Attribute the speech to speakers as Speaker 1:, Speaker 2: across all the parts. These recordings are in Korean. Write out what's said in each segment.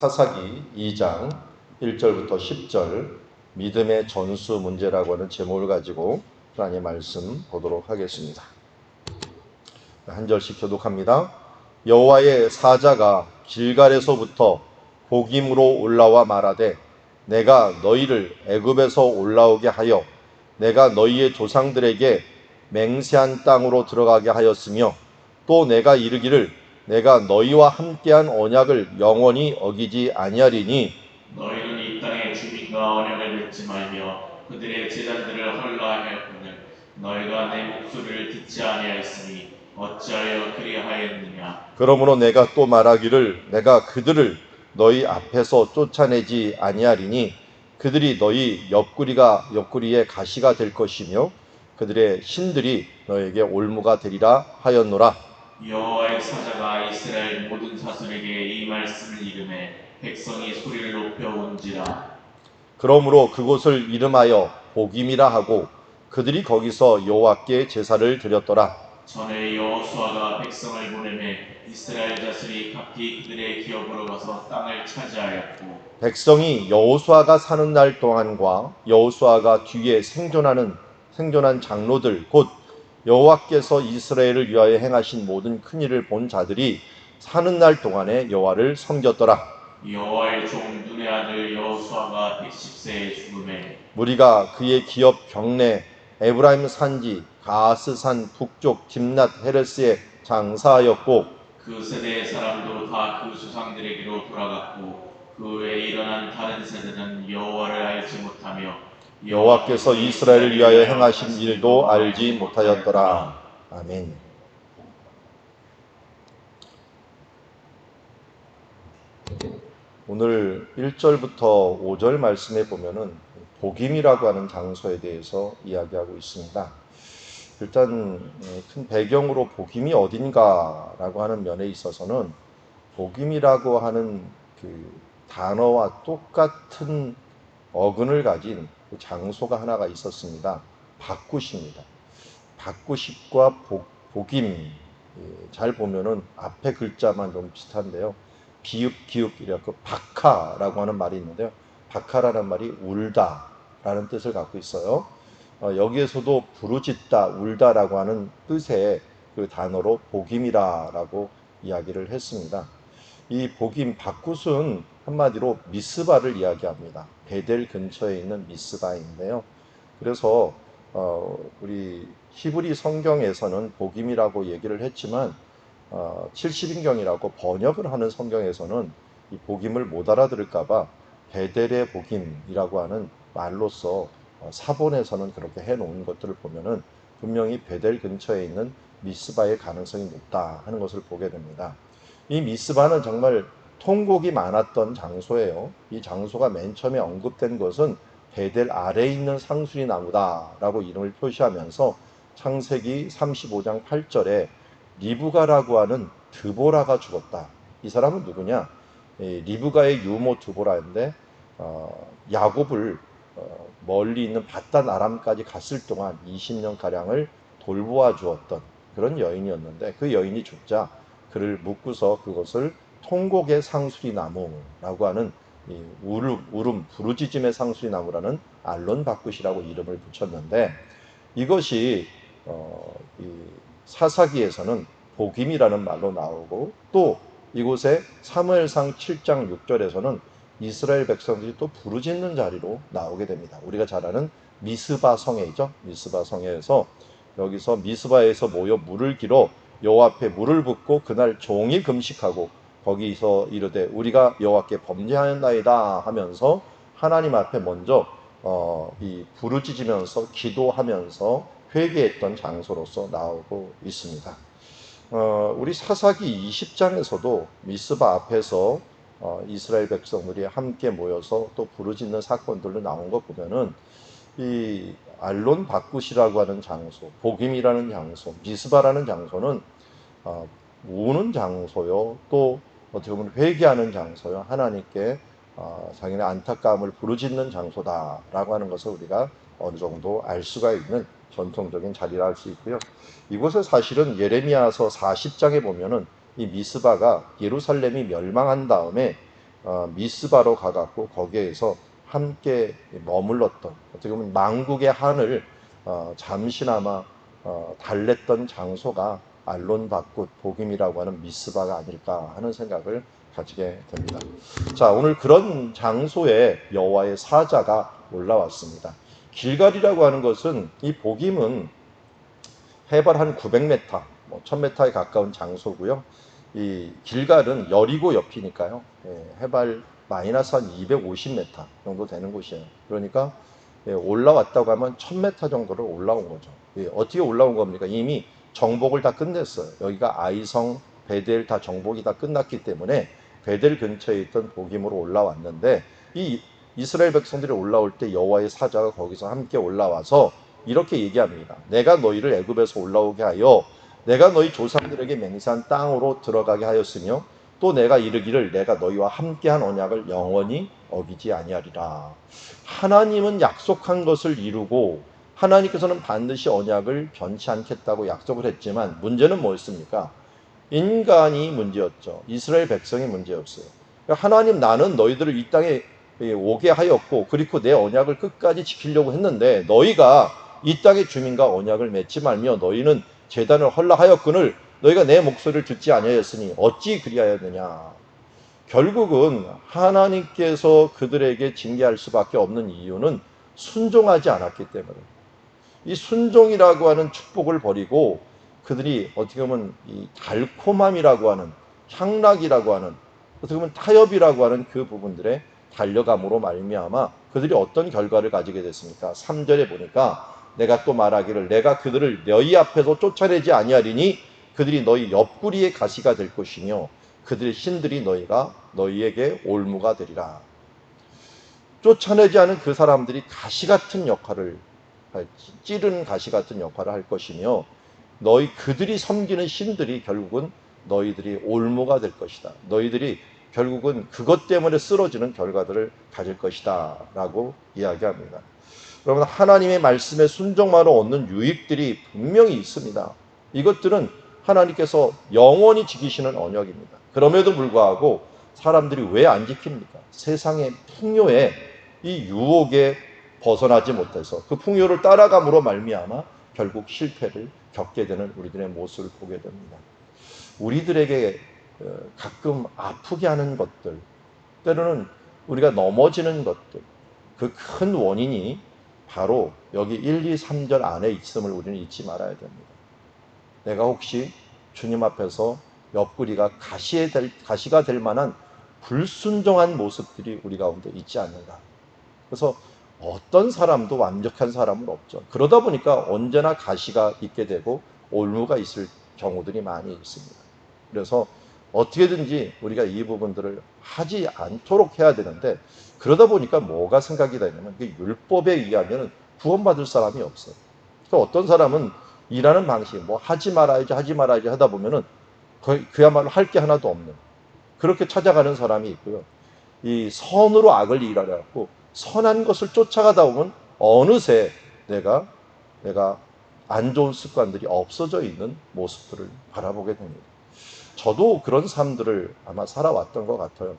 Speaker 1: 사사기 2장 1절부터 10절 믿음의 전수 문제라고 하는 제목을 가지고 하나님의 말씀 보도록 하겠습니다. 한 절씩 교독합니다. 여호와의 사자가 길갈에서부터 복임으로 올라와 말하되 내가 너희를 애굽에서 올라오게 하여 내가 너희의 조상들에게 맹세한 땅으로 들어가게 하였으며 또 내가 이르기를 내가 너희와 함께한 언약을 영원히 어기지 아니하리니
Speaker 2: 너희는 이 땅의 주민과 언약을 맺지 말며 그들의 제자들을 헐라하였거늘 너희가 내 목소리를 듣지 아니하였으니 어찌하여 그리하였느냐?
Speaker 1: 그러므로 내가 또 말하기를 내가 그들을 너희 앞에서 쫓아내지 아니하리니 그들이 너희 옆구리가 옆구리에 가시가 될 것이며 그들의 신들이 너에게 올무가 되리라 하였노라
Speaker 2: 여호와의 사자가 이스라엘 모든 자손에게 이 말씀을 이름해 백성이 소리를 높여 온지라.
Speaker 1: 그러므로 그곳을 이름하여 복임이라 하고 그들이 거기서 여호와께 제사를 드렸더라.
Speaker 2: 전에 여호수아가 백성을 보내매 이스라엘 자손이 각기 그들의 기업으로 가서 땅을 차지하였고
Speaker 1: 백성이 여호수아가 사는 날 동안과 여호수아가 뒤에 생존하는 생존한 장로들 곧 여호와께서 이스라엘을 위하여 행하신 모든 큰 일을 본 자들이 사는 날 동안에 여호와를 섬겼더라.
Speaker 2: 여호와의 종 눈의 아들 여호수아가 110세에 죽음에
Speaker 1: 무리가 그의 기업 경내 에브라임 산지 가스산 북쪽 tim낫 헤레스에 장사하였고
Speaker 2: 그 세대의 사람도 다 그 조상들에게로 돌아갔고 그 외에 일어난 다른 세대는 여호와를 알지 못하며
Speaker 1: 여호와께서 이스라엘을 위하여 행하신 일도 알지 못하였더라. 아멘. 오늘 1절부터 5절 말씀에 보면은 복임이라고 하는 장소에 대해서 이야기하고 있습니다. 일단 큰 배경으로 복임이 어딘가라고 하는 면에 있어서는 복임이라고 하는 그 단어와 똑같은 어근을 가진 그 장소가 하나가 있었습니다. 박굿입니다. 박굿과 복, 복임 예, 잘 보면은 앞에 글자만 좀 비슷한데요. 비읍 기읍 이라고 박하라고 하는 말이 있는데요. 박하라는 말이 울다라는 뜻을 갖고 있어요. 어, 여기에서도 부르짖다, 울다라고 하는 뜻의 그 단어로 복임이라라고 이야기를 했습니다. 이 복임 박굿은 한마디로 미스바를 이야기합니다. 베델 근처에 있는 미스바인데요. 그래서 어, 우리 히브리 성경에서는 복임이라고 얘기를 했지만 어, 70인경이라고 번역을 하는 성경에서는 이 복임을 못 알아들을까봐 베델의 복임이라고 하는 말로서 어, 사본에서는 그렇게 해놓은 것들을 보면은 분명히 베델 근처에 있는 미스바의 가능성이 높다 하는 것을 보게 됩니다. 이 미스바는 정말 통곡이 많았던 장소예요. 이 장소가 맨 처음에 언급된 것은 베델 아래에 있는 상수리 나무다라고 이름을 표시하면서 창세기 35장 8절에 리브가라고 하는 드보라가 죽었다. 이 사람은 누구냐? 이 리브가의 유모 드보라인데 어, 야곱을 어, 멀리 있는 바단 아람까지 갔을 동안 20년 가량을 돌보아 주었던 그런 여인이었는데 그 여인이 죽자 그를 묶고서 그것을 통곡의 상수리 나무라고 하는 이 울음, 울음 부르짖음의 상수리 나무라는 알론 바꾸시라고 이름을 붙였는데 이것이 어, 이 사사기에서는 복임이라는 말로 나오고 또 이곳에 사무엘상 7장 6절에서는 이스라엘 백성들이 또 부르짖는 자리로 나오게 됩니다. 우리가 잘 아는 미스바 성회이죠. 미스바 성회에서 여기서 미스바에서 모여 물을 길어 여호와 앞에 물을 붓고 그날 종일 금식하고 거기서 이르되 우리가 여호와께 범죄하였나이다 하면서 하나님 앞에 먼저 어, 이 부르짖으면서 기도하면서 회개했던 장소로서 나오고 있습니다. 어, 우리 사사기 20장에서도 미스바 앞에서 어, 이스라엘 백성들이 함께 모여서 또 부르짖는 사건들로 나온 거 보면은 이 알론 바굿이라고 하는 장소, 복임이라는 장소, 미스바라는 장소는 어, 우는 장소요. 또 어떻게 보면 회개하는 장소요. 하나님께 어, 자기네 안타까움을 부르짖는 장소다라고 하는 것을 우리가 어느 정도 알 수가 있는 전통적인 자리라 할 수 있고요. 이곳에 사실은 예레미야서 40장에 보면은 이 미스바가 예루살렘이 멸망한 다음에 어, 미스바로 가갖고 거기에서 함께 머물렀던 어떻게 보면 망국의 한을 어, 잠시나마 어, 달랬던 장소가 알론바꽃 복임이라고 하는 미스바가 아닐까 하는 생각을 가지게 됩니다. 자 오늘 그런 장소에 여호와의 사자가 올라왔습니다. 길갈이라고 하는 것은 이 복임은 해발 한 900m, 뭐 1000m에 가까운 장소고요. 이 길갈은 여리고 옆이니까요. 예, 해발 마이너스 한 250m 정도 되는 곳이에요. 그러니까 예, 올라왔다고 하면 1000m 정도를 올라온 거죠. 예, 어떻게 올라온 겁니까? 이미 정복을 다 끝냈어요. 여기가 아이성, 베델 다 정복이 다 끝났기 때문에 베델 근처에 있던 복임으로 올라왔는데 이 이스라엘 백성들이 올라올 때 여호와의 사자가 거기서 함께 올라와서 이렇게 얘기합니다. 내가 너희를 애굽에서 올라오게 하여 내가 너희 조상들에게 맹세한 땅으로 들어가게 하였으며 또 내가 이르기를 내가 너희와 함께한 언약을 영원히 어기지 아니하리라. 하나님은 약속한 것을 이루고 하나님께서는 반드시 언약을 변치 않겠다고 약속을 했지만 문제는 뭐였습니까? 인간이 문제였죠. 이스라엘 백성이 문제였어요. 그러니까 하나님 나는 너희들을 이 땅에 오게 하였고 그리고 내 언약을 끝까지 지키려고 했는데 너희가 이 땅의 주민과 언약을 맺지 말며 너희는 재단을 헐라하였거늘 너희가 내 목소리를 듣지 아니하였으니 어찌 그리하였느냐 결국은 하나님께서 그들에게 징계할 수밖에 없는 이유는 순종하지 않았기 때문에 이 순종이라고 하는 축복을 버리고 그들이 어떻게 보면 이 달콤함이라고 하는 향락이라고 하는 어떻게 보면 타협이라고 하는 그 부분들에 달려감으로 말미암아 그들이 어떤 결과를 가지게 됐습니까? 3절에 보니까 내가 또 말하기를 내가 그들을 너희 앞에서 쫓아내지 아니하리니 그들이 너희 옆구리의 가시가 될 것이며 그들의 신들이 너희가 너희에게 올무가 되리라. 쫓아내지 않은 그 사람들이 가시 같은 역할을 할- 찌른 가시 같은 역할을 할 것이며 너희 그들이 섬기는 신들이 결국은 너희들이 올무가 될 것이다. 너희들이 결국은 그것 때문에 쓰러지는 결과들을 가질 것이다 라고 이야기합니다. 여러분 하나님의 말씀에 순종만으로 얻는 유익들이 분명히 있습니다. 이것들은 하나님께서 영원히 지키시는 언약입니다. 그럼에도 불구하고 사람들이 왜 안 지킵니까? 세상의 풍요에 이 유혹에 벗어나지 못해서 그 풍요를 따라감으로 말미암아 결국 실패를 겪게 되는 우리들의 모습을 보게 됩니다. 우리들에게 어, 가끔 아프게 하는 것들, 때로는 우리가 넘어지는 것들, 그 큰 원인이 바로 여기 1, 2, 3절 안에 있음을 우리는 잊지 말아야 됩니다. 내가 혹시 주님 앞에서 옆구리가 가시에 될, 가시가 될 만한 불순종한 모습들이 우리 가운데 있지 않는가. 그래서 어떤 사람도 완벽한 사람은 없죠. 그러다 보니까 언제나 가시가 있게 되고 올무가 있을 경우들이 많이 있습니다. 그래서 어떻게든지 우리가 이 부분들을 하지 않도록 해야 되는데 그러다 보니까 뭐가 생각이 되냐면 그 율법에 의하면 구원받을 사람이 없어요. 그러니까 어떤 사람은 일하는 방식, 뭐 하지 말아야지 하지 말아야지 하다 보면은 거의 그야말로 할 게 하나도 없는 그렇게 찾아가는 사람이 있고요. 이 선으로 악을 일하려고 선한 것을 쫓아가다 보면 어느새 내가 내가 안 좋은 습관들이 없어져 있는 모습들을 바라보게 됩니다. 저도 그런 삶들을 아마 살아왔던 것 같아요.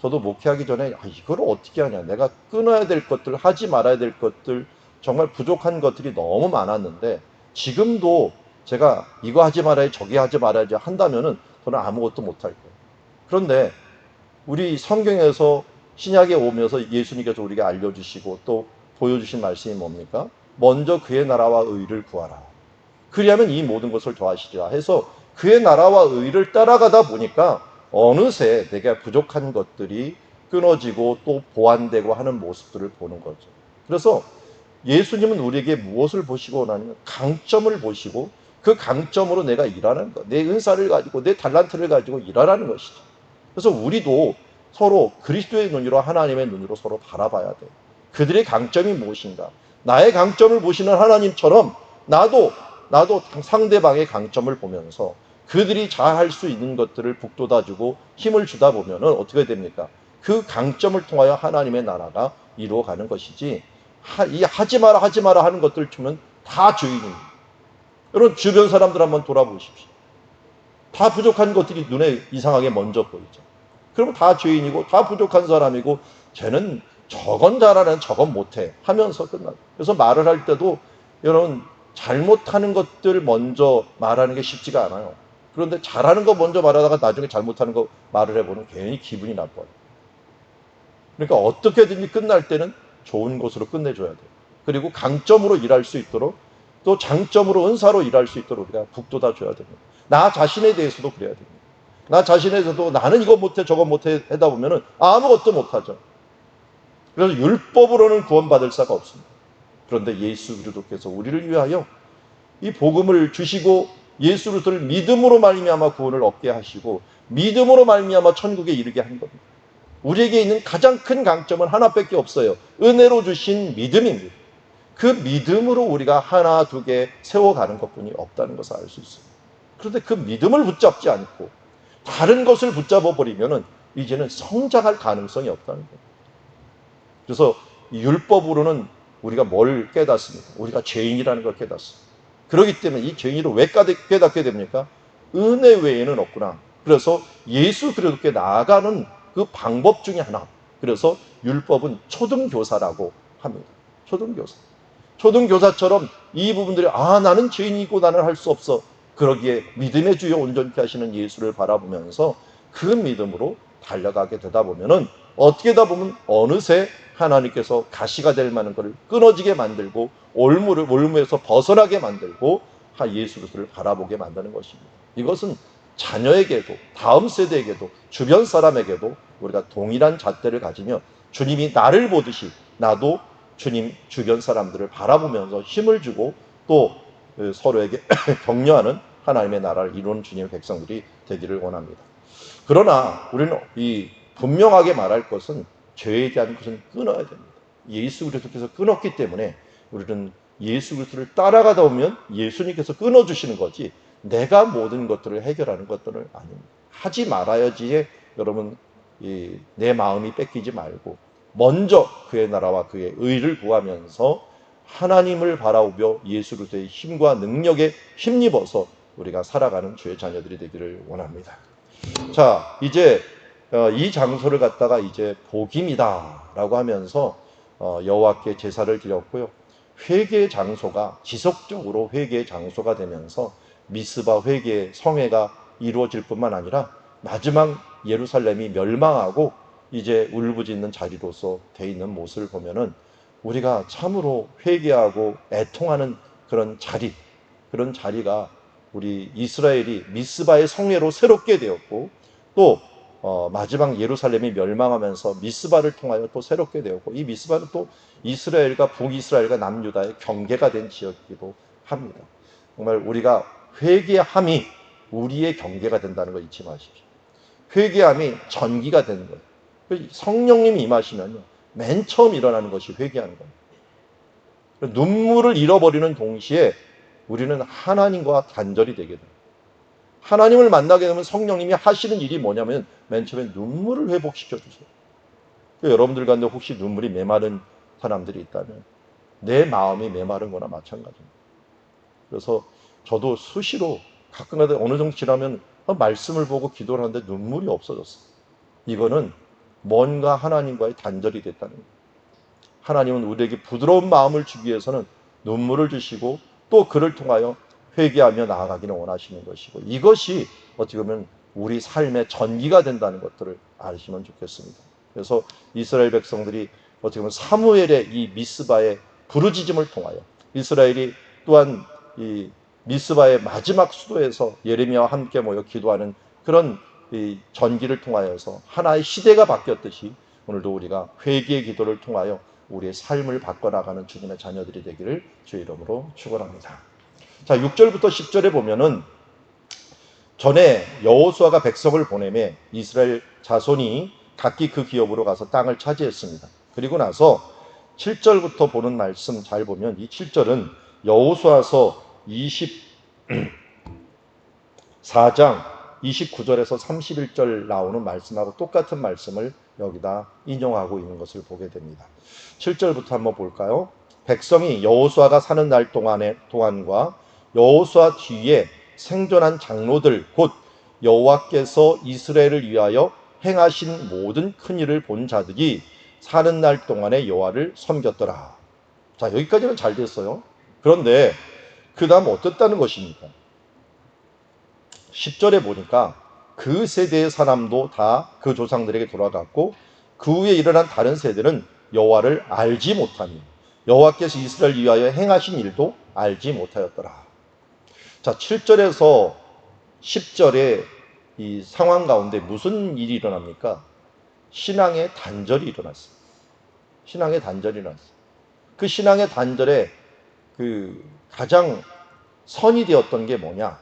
Speaker 1: 저도 목회하기 전에 아, 이걸 어떻게 하냐. 내가 끊어야 될 것들, 하지 말아야 될 것들, 정말 부족한 것들이 너무 많았는데 지금도 제가 이거 하지 말아야지, 저기 하지 말아야지 한다면은 저는 아무것도 못할 거예요. 그런데 우리 성경에서 신약에 오면서 예수님께서 우리가 알려주시고 또 보여주신 말씀이 뭡니까? 먼저 그의 나라와 의를 구하라. 그리하면 이 모든 것을 더하시리라 해서 그의 나라와 의를 따라가다 보니까 어느새 내가 부족한 것들이 끊어지고 또 보완되고 하는 모습들을 보는 거죠. 그래서 예수님은 우리에게 무엇을 보시고 나면 강점을 보시고 그 강점으로 내가 일하는 것, 내 은사를 가지고 내 달란트를 가지고 일하라는 것이죠. 그래서 우리도 서로 그리스도의 눈으로 하나님의 눈으로 서로 바라봐야 돼. 그들의 강점이 무엇인가? 나의 강점을 보시는 하나님처럼 나도 나도 상대방의 강점을 보면서 그들이 잘 할 수 있는 것들을 북돋아주고 힘을 주다 보면은 어떻게 됩니까? 그 강점을 통하여 하나님의 나라가 이루어가는 것이지 하, 이 하지 마라 하지 마라 하는 것들 주면 다 주인입니다. 여러분 주변 사람들 한번 돌아보십시오. 다 부족한 것들이 눈에 이상하게 먼저 보이죠. 그러면 다 죄인이고 다 부족한 사람이고 쟤는 저건 잘하는 저건 못해 하면서 끝나. 그래서 말을 할 때도 여러분 잘못하는 것들 먼저 말하는 게 쉽지가 않아요. 그런데 잘하는 거 먼저 말하다가 나중에 잘못하는 거 말을 해보면 괜히 기분이 나빠요. 그러니까 어떻게든지 끝날 때는 좋은 것으로 끝내줘야 돼요. 그리고 강점으로 일할 수 있도록 또 장점으로 은사로 일할 수 있도록 우리가 북돋아 줘야 됩니다. 나 자신에 대해서도 그래야 됩니다. 나 자신에서도 나는 이거 못해 저거 못해 하다 보면은 아무것도 못하죠. 그래서 율법으로는 구원받을 자가 없습니다. 그런데 예수 그리스도께서 우리를 위하여 이 복음을 주시고 예수 그리스도를 믿음으로 말미암아 구원을 얻게 하시고 믿음으로 말미암아 천국에 이르게 한 겁니다. 우리에게 있는 가장 큰 강점은 하나밖에 없어요. 은혜로 주신 믿음입니다. 그 믿음으로 우리가 하나 두 개 세워가는 것뿐이 없다는 것을 알 수 있어요. 그런데 그 믿음을 붙잡지 않고 다른 것을 붙잡아 버리면은 이제는 성장할 가능성이 없다는 거예요. 그래서 이 율법으로는 우리가 뭘 깨닫습니까? 우리가 죄인이라는 걸 깨닫습니다. 그렇기 때문에 이 죄인으로 왜 깨닫- 깨닫게 됩니까? 은혜 외에는 없구나. 그래서 예수 그리스도께 나아가는 그 방법 중에 하나. 그래서 율법은 초등교사라고 합니다. 초등교사. 초등교사처럼 이 부분들이 아 나는 죄인이고 나는 할 수 없어. 그러기에 믿음의 주여 온전케 하시는 예수를 바라보면서 그 믿음으로 달려가게 되다 보면은 어떻게 하다 보면 어느새 하나님께서 가시가 될 만한 것을 끊어지게 만들고 올무를 올무에서 벗어나게 만들고 하 예수 그리스도를 바라보게 만드는 것입니다. 이것은 자녀에게도 다음 세대에게도 주변 사람에게도 우리가 동일한 잣대를 가지며 주님이 나를 보듯이 나도 주님 주변 사람들을 바라보면서 힘을 주고 또 서로에게 격려하는 하나님의 나라를 이루는 주님의 백성들이 되기를 원합니다. 그러나 우리는 이 분명하게 말할 것은 죄에 대한 것은 끊어야 됩니다. 예수 그리스도께서 끊었기 때문에 우리는 예수 그리스도를 따라가다 보면 예수님께서 끊어 주시는 거지 내가 모든 것들을 해결하는 것들은 아닙니다. 하지 말아야지에 여러분 이, 내 마음이 뺏기지 말고 먼저 그의 나라와 그의 의를 구하면서 하나님을 바라보며 예수 그리스도의 힘과 능력에 힘입어서 우리가 살아가는 주의 자녀들이 되기를 원합니다. 자, 이제 어, 이 장소를 갖다가 이제 복임이다라고 하면서 어, 여호와께 제사를 드렸고요. 회개 장소가 지속적으로 회개 장소가 되면서 미스바 회개 성회가 이루어질 뿐만 아니라 마지막 예루살렘이 멸망하고 이제 울부짖는 자리로서 돼 있는 모습을 보면은 우리가 참으로 회개하고 애통하는 그런 자리, 그런 자리가 우리 이스라엘이 미스바의 성회로 새롭게 되었고 또 어, 마지막 예루살렘이 멸망하면서 미스바를 통하여 또 새롭게 되었고 이 미스바는 또 이스라엘과 북이스라엘과 남유다의 경계가 된 지역이기도 합니다. 정말 우리가 회개함이 우리의 경계가 된다는 거 잊지 마십시오. 회개함이 전기가 되는 거예요. 그 성령님이 임하시면요. 맨 처음 일어나는 것이 회개하는 겁니다. 눈물을 잃어버리는 동시에 우리는 하나님과 단절이 되게 돼요. 하나님을 만나게 되면 성령님이 하시는 일이 뭐냐면 맨 처음에 눈물을 회복시켜 주세요. 여러분들 가운데 혹시 눈물이 메마른 사람들이 있다면 내 마음이 메마른 거나 마찬가지입니다. 그래서 저도 수시로 가끔가다 어느 정도 지나면 말씀을 보고 기도를 하는데 눈물이 없어졌어요. 이거는 뭔가 하나님과의 단절이 됐다는 거예요. 하나님은 우리에게 부드러운 마음을 주기 위해서는 눈물을 주시고 또 그를 통하여 회개하며 나아가기를 원하시는 것이고 이것이 어떻게 보면 우리 삶의 전기가 된다는 것들을 아시면 좋겠습니다. 그래서 이스라엘 백성들이 어떻게 보면 사무엘의 이 미스바의 부르짖음을 통하여 이스라엘이 또한 이 미스바의 마지막 수도에서 예레미야와 함께 모여 기도하는 그런 이 전기를 통하여서 하나의 시대가 바뀌었듯이 오늘도 우리가 회개의 기도를 통하여 우리의 삶을 바꿔나가는 주님의 자녀들이 되기를 주 이름으로 축원합니다. 자, 6절부터 10절에 보면은 전에 여호수아가 백성을 보내매 이스라엘 자손이 각기 그 기업으로 가서 땅을 차지했습니다. 그리고 나서 7절부터 보는 말씀 잘 보면 이 7절은 여호수아서 24장 29절에서 31절 나오는 말씀하고 똑같은 말씀을 여기다 인용하고 있는 것을 보게 됩니다. 7절부터 한번 볼까요? 백성이 여호수아가 사는 날 동안의 동안과 여호수아 뒤에 생존한 장로들 곧 여호와께서 이스라엘을 위하여 행하신 모든 큰 일을 본 자들이 사는 날 동안에 여호와를 섬겼더라. 자, 여기까지는 잘 됐어요. 그런데 그 다음 어떻다는 것입니까? 10절에 보니까 그 세대의 사람도 다 그 조상들에게 돌아갔고 그 후에 일어난 다른 세대는 여호와를 알지 못하니 여호와께서 이스라엘 위하여 행하신 일도 알지 못하였더라. 자, 7절에서 10절의 이 상황 가운데 무슨 일이 일어납니까? 신앙의 단절이 일어났어요. 신앙의 단절이 일어났어요. 그 신앙의 단절에 그 가장 선이 되었던 게 뭐냐?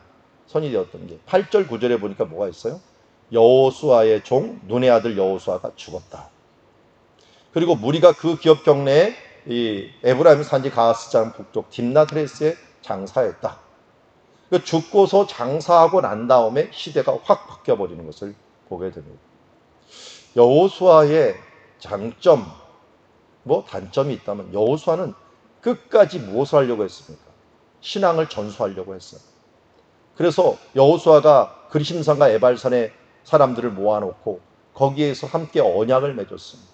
Speaker 1: 선이 되었던 게 8절 9절에 보니까 뭐가 있어요? 여호수아의 종 눈의 아들 여호수아가 죽었다. 그리고 무리가 그 기업 경내에 이 에브라임 산지 가스장 북쪽 딥나트레스에 장사했다. 그 죽고서 장사하고 난 다음에 시대가 확 바뀌어 버리는 것을 보게 됩니다. 여호수아의 장점 뭐 단점이 있다면 여호수아는 끝까지 무엇을 하려고 했습니까? 신앙을 전수하려고 했어요. 그래서 여호수아가 그리심산과 에발산에 사람들을 모아놓고 거기에서 함께 언약을 맺었습니다.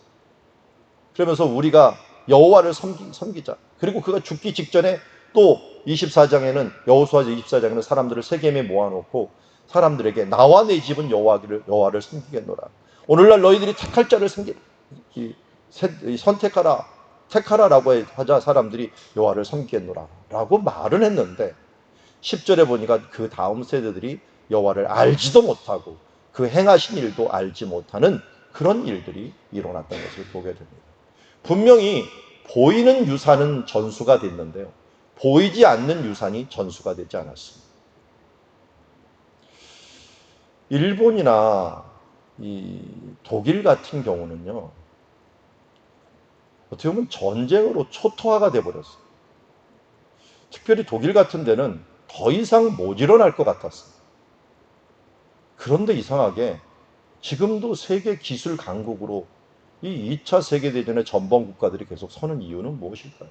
Speaker 1: 그러면서 우리가 여호와를 섬기, 섬기자. 그리고 그가 죽기 직전에 또 24장에는 여호수아 24장에는 사람들을 세겜에 모아놓고 사람들에게 나와 내 집은 여호와를 여호와를 섬기겠노라. 오늘날 너희들이 택할 자를 섬기 선택하라 택하라라고 하자 사람들이 여호와를 섬기겠노라라고 말은 했는데 10절에 보니까 그 다음 세대들이 여호와를 알지도 못하고 그 행하신 일도 알지 못하는 그런 일들이 일어났던 것을 보게 됩니다. 분명히 보이는 유산은 전수가 됐는데요. 보이지 않는 유산이 전수가 되지 않았습니다. 일본이나 이 독일 같은 경우는요. 어떻게 보면 전쟁으로 초토화가 돼 버렸어요. 특별히 독일 같은 데는 더 이상 못 일어날 것 같았어요. 그런데 이상하게 지금도 세계 기술 강국으로 이 2차 세계대전의 전범 국가들이 계속 서는 이유는 무엇일까요?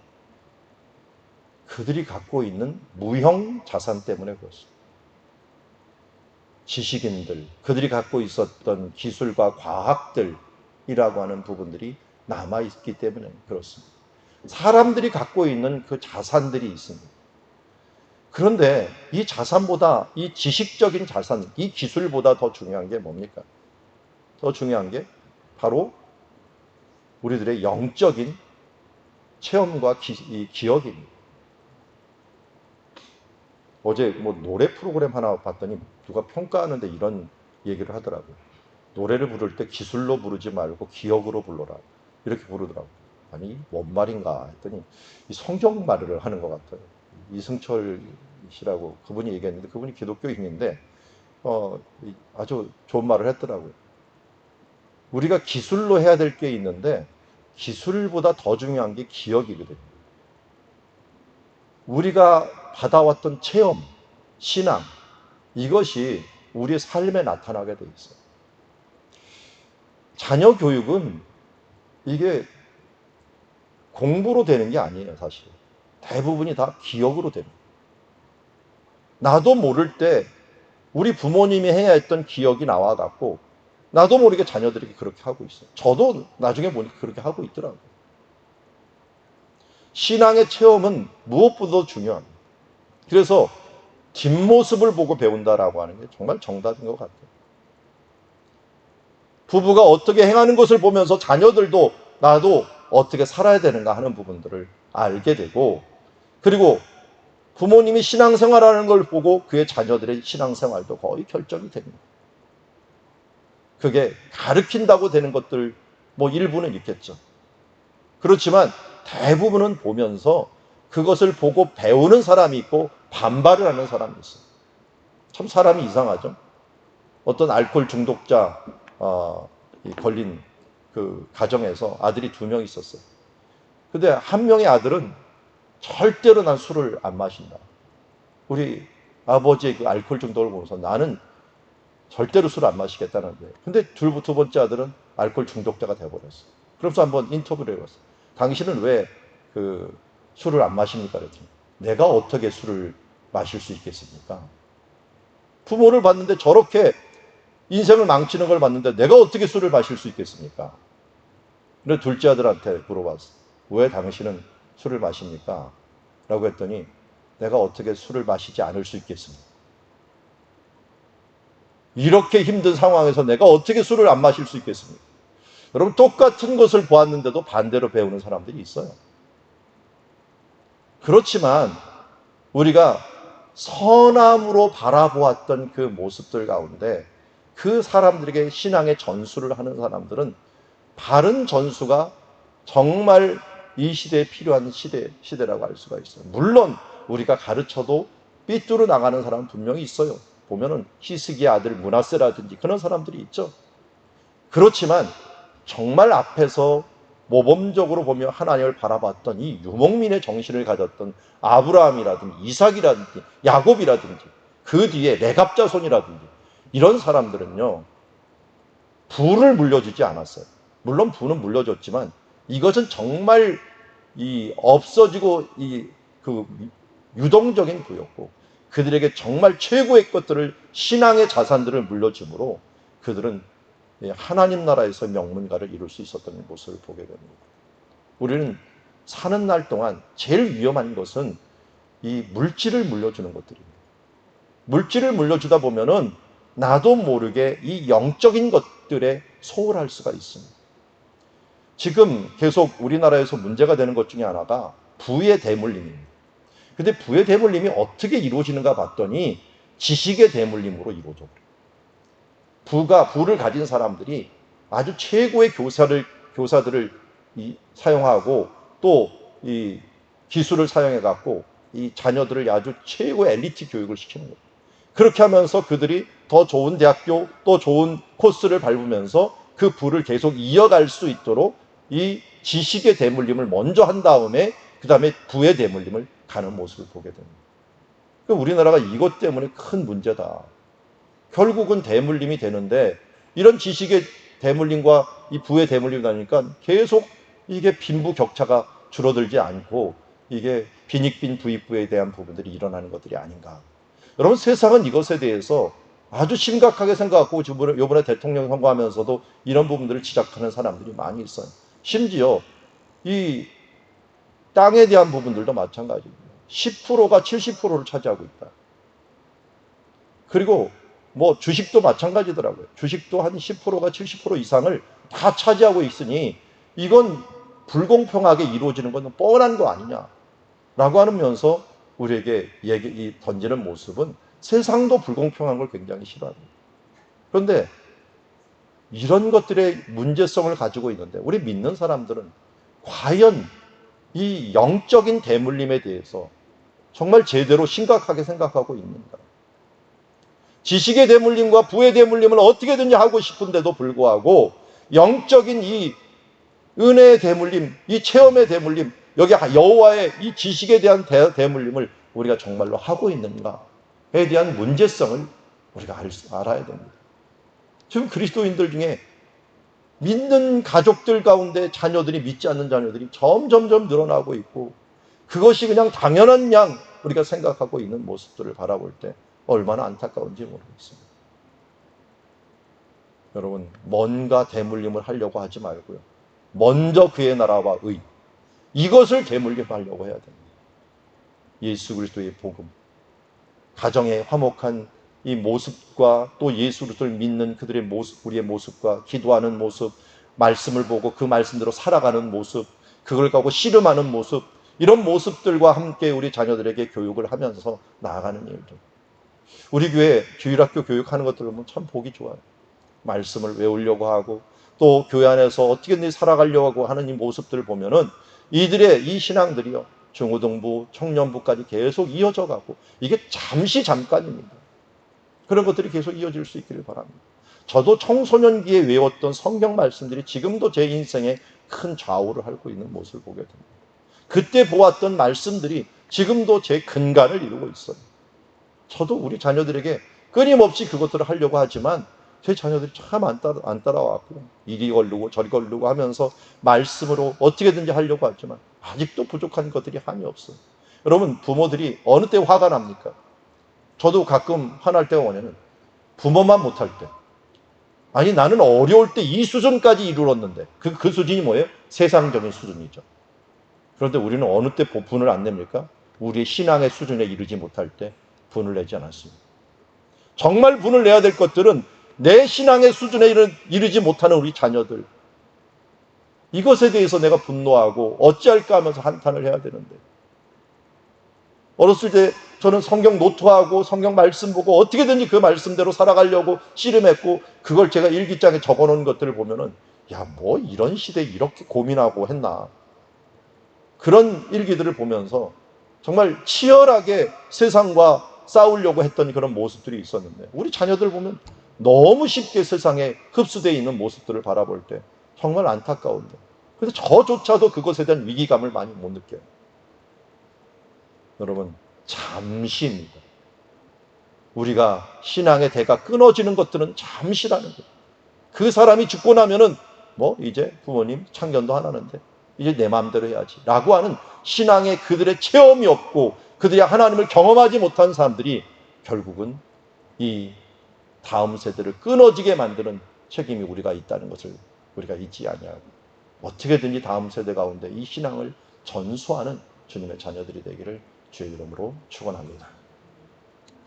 Speaker 1: 그들이 갖고 있는 무형 자산 때문에 그렇습니다. 지식인들, 그들이 갖고 있었던 기술과 과학들이라고 하는 부분들이 남아 있기 때문에 그렇습니다. 사람들이 갖고 있는 그 자산들이 있습니다. 그런데 이 자산보다 이 지식적인 자산, 이 기술보다 더 중요한 게 뭡니까? 더 중요한 게 바로 우리들의 영적인 체험과 기, 이 기억입니다. 어제 뭐 노래 프로그램 하나 봤더니 누가 평가하는데 이런 얘기를 하더라고요. 노래를 부를 때 기술로 부르지 말고 기억으로 불러라. 이렇게 부르더라고요. 아니, 뭔 말인가 했더니 이 성경 말을 하는 것 같아요. 이승철 씨라고 그분이 얘기했는데 그분이 기독교인인데 어, 이- 아주 좋은 말을 했더라고요. 우리가 기술로 해야 될 게 있는데 기술보다 더 중요한 게 기억이거든요. 우리가 받아왔던 체험, 신앙, 이것이 우리의 삶에 나타나게 돼 있어요. 자녀 교육은 이게 공부로 되는 게 아니에요, 사실. 대부분이 다 기억으로 됩니다. 나도 모를 때 우리 부모님이 해야 했던 기억이 나와갖고 나도 모르게 자녀들에게 그렇게 하고 있어요. 저도 나중에 보니까 그렇게 하고 있더라고요. 신앙의 체험은 무엇보다도 중요합니다. 그래서 뒷모습을 보고 배운다라고 하는 게 정말 정답인 것 같아요. 부부가 어떻게 행하는 것을 보면서 자녀들도 나도 어떻게 살아야 되는가 하는 부분들을 알게 되고 그리고 부모님이 신앙생활하는 걸 보고 그의 자녀들의 신앙생활도 거의 결정이 됩니다. 그게 가르친다고 되는 것들 뭐 일부는 있겠죠. 그렇지만 대부분은 보면서 그것을 보고 배우는 사람이 있고 반발을 하는 사람이 있어요. 참 사람이 이상하죠. 어떤 알코올 중독자 어, 이 걸린 그 가정에서 아들이 두 명 있었어요. 근데 한 명의 아들은 절대로 난 술을 안 마신다. 우리 아버지의 그 알코올 중독을 보면서 나는 절대로 술을 안 마시겠다는 거예요. 근데 둘, 두 번째 아들은 알코올 중독자가 돼버렸어. 그래서 한번 인터뷰를 해봤어. 당신은 왜 그 술을 안 마십니까? 그랬더니 내가 어떻게 술을 마실 수 있겠습니까? 부모를 봤는데 저렇게 인생을 망치는 걸 봤는데 내가 어떻게 술을 마실 수 있겠습니까? 그래 둘째 아들한테 물어봤어. 왜 당신은 술을 마십니까? 라고 했더니 내가 어떻게 술을 마시지 않을 수 있겠습니까? 이렇게 힘든 상황에서 내가 어떻게 술을 안 마실 수 있겠습니까? 여러분 똑같은 것을 보았는데도 반대로 배우는 사람들이 있어요. 그렇지만 우리가 선함으로 바라보았던 그 모습들 가운데 그 사람들에게 신앙의 전수를 하는 사람들은 바른 전수가 정말 이 시대에 필요한 시대, 시대라고 할 수가 있어요. 물론 우리가 가르쳐도 삐뚤어 나가는 사람은 분명히 있어요. 보면은 히스기의 아들 문하세라든지 그런 사람들이 있죠. 그렇지만 정말 앞에서 모범적으로 보며 하나님을 바라봤던 이 유목민의 정신을 가졌던 아브라함이라든지 이삭이라든지 야곱이라든지 그 뒤에 레갑자손이라든지 이런 사람들은요 부를 물려주지 않았어요. 물론 부는 물려줬지만 이것은 정말 이 없어지고 이 그 유동적인 부였고 그들에게 정말 최고의 것들을 신앙의 자산들을 물려주므로 그들은 예, 하나님 나라에서 명문가를 이룰 수 있었던 모습을 보게 됩니다. 우리는 사는 날 동안 제일 위험한 것은 이 물질을 물려주는 것들입니다. 물질을 물려주다 보면은 나도 모르게 이 영적인 것들에 소홀할 수가 있습니다. 지금 계속 우리나라에서 문제가 되는 것 중에 하나가 부의 대물림입니다. 근데 부의 대물림이 어떻게 이루어지는가 봤더니 지식의 대물림으로 이루어져 버려요. 부가 부를 가진 사람들이 아주 최고의 교사를 교사들을 이, 사용하고 또 이 기술을 사용해 갖고 이 자녀들을 아주 최고의 엘리트 교육을 시키는 거예요. 그렇게 하면서 그들이 더 좋은 대학교 또 좋은 코스를 밟으면서 그 부를 계속 이어갈 수 있도록 이 지식의 대물림을 먼저 한 다음에 그 다음에 부의 대물림을 가는 모습을 보게 됩니다. 그러니까 우리나라가 이것 때문에 큰 문제다. 결국은 대물림이 되는데 이런 지식의 대물림과 이 부의 대물림이 나니까 계속 이게 빈부 격차가 줄어들지 않고 이게 빈익빈 부익부에 대한 부분들이 일어나는 것들이 아닌가. 여러분 세상은 이것에 대해서 아주 심각하게 생각하고 이번에, 대통령 선거하면서도 이런 부분들을 지적하는 사람들이 많이 있어요. 심지어 이 땅에 대한 부분들도 마찬가지입니다. 10%가 70%를 차지하고 있다. 그리고 뭐 주식도 마찬가지더라고요. 주식도 한 10%가 70% 이상을 다 차지하고 있으니 이건 불공평하게 이루어지는 것은 뻔한 거 아니냐라고 하면서 우리에게 얘기, 이 던지는 모습은 세상도 불공평한 걸 굉장히 싫어합니다. 그런데 이런 것들의 문제성을 가지고 있는데 우리 믿는 사람들은 과연 이 영적인 대물림에 대해서 정말 제대로 심각하게 생각하고 있는가? 지식의 대물림과 부의 대물림을 어떻게든지 하고 싶은데도 불구하고 영적인 이 은혜의 대물림, 이 체험의 대물림, 여기 여호와의 이 지식에 대한 대, 대물림을 우리가 정말로 하고 있는가에 대한 문제성을 우리가 알, 알아야 됩니다. 지금 그리스도인들 중에 믿는 가족들 가운데 자녀들이 믿지 않는 자녀들이 점점점 늘어나고 있고 그것이 그냥 당연한 양 우리가 생각하고 있는 모습들을 바라볼 때 얼마나 안타까운지 모르겠습니다. 여러분, 뭔가 대물림을 하려고 하지 말고요. 먼저 그의 나라와 의, 이것을 대물림하려고 해야 됩니다. 예수 그리스도의 복음, 가정의 화목한 이 모습과 또 예수 그리스도를 믿는 그들의 모습, 우리의 모습과 기도하는 모습, 말씀을 보고 그 말씀대로 살아가는 모습, 그걸 가고 씨름하는 모습, 이런 모습들과 함께 우리 자녀들에게 교육을 하면서 나아가는 일들. 우리 교회 주일학교 교육하는 것들 보면 참 보기 좋아요. 말씀을 외우려고 하고 또 교회 안에서 어떻게든 살아가려고 하는 이 모습들을 보면은 이들의 이 신앙들이요. 중고등부, 청년부까지 계속 이어져 가고 이게 잠시 잠깐입니다. 그런 것들이 계속 이어질 수 있기를 바랍니다. 저도 청소년기에 외웠던 성경 말씀들이 지금도 제 인생에 큰 좌우를 하고 있는 모습을 보게 됩니다. 그때 보았던 말씀들이 지금도 제 근간을 이루고 있어요. 저도 우리 자녀들에게 끊임없이 그것들을 하려고 하지만 제 자녀들이 참 안 따라, 안 따라왔고 이리 걸르고 저리 걸르고 하면서 말씀으로 어떻게든지 하려고 하지만 아직도 부족한 것들이 한이 없어요. 여러분 부모들이 어느 때 화가 납니까? 저도 가끔 화날 때가 오냐면 부모만 못할 때 아니 나는 어려울 때 이 수준까지 이르렀는데 그, 그 수준이 뭐예요? 세상적인 수준이죠. 그런데 우리는 어느 때 분을 안 냅니까? 우리의 신앙의 수준에 이르지 못할 때 분을 내지 않았습니다. 정말 분을 내야 될 것들은 내 신앙의 수준에 이르, 이르지 못하는 우리 자녀들. 이것에 대해서 내가 분노하고 어찌할까 하면서 한탄을 해야 되는데. 어렸을 때 저는 성경 노트하고 성경 말씀 보고 어떻게든지 그 말씀대로 살아가려고 씨름했고 그걸 제가 일기장에 적어 놓은 것들을 보면은 야, 뭐 이런 시대에 이렇게 고민하고 했나. 그런 일기들을 보면서 정말 치열하게 세상과 싸우려고 했던 그런 모습들이 있었는데 우리 자녀들 보면 너무 쉽게 세상에 흡수되어 있는 모습들을 바라볼 때 정말 안타까운데 그래서 저조차도 그것에 대한 위기감을 많이 못 느껴요. 여러분 잠시입니다. 우리가 신앙의 대가 끊어지는 것들은 잠시라는 거예요. 그 사람이 죽고 나면은 뭐 이제 부모님 참견도 안 하는데 이제 내 마음대로 해야지 라고 하는 신앙의 그들의 체험이 없고 그들이 하나님을 경험하지 못한 사람들이 결국은 이 다음 세대를 끊어지게 만드는 책임이 우리가 있다는 것을 우리가 잊지 아니하고 어떻게든지 다음 세대 가운데 이 신앙을 전수하는 주님의 자녀들이 되기를 주의 이름으로 축원합니다.